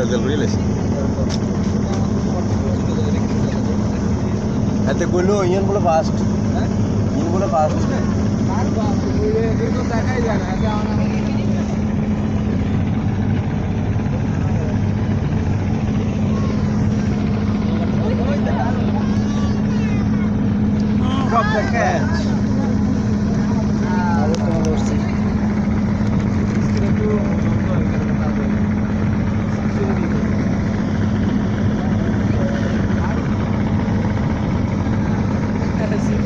করে লেছি এতে কইলো ইয়ান বলে ফাস্ট ইয়ান বলে ফাস্ট Drop the catch.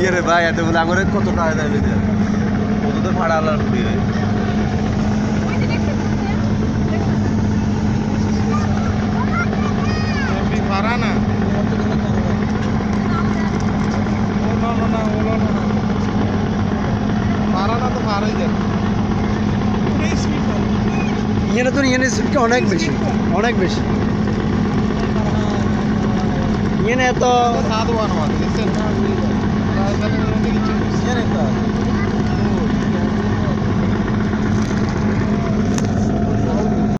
ইয়ে রে ভাই এত বলে আমার কত টাকা দেয় কত তো ভাড়া আলার কুড়ি রে। ইয়ে তো ইয়ে স্পিডটা অনেক বেশি। অনেক বেশি। ইয়ে তো সাধু দেখছেন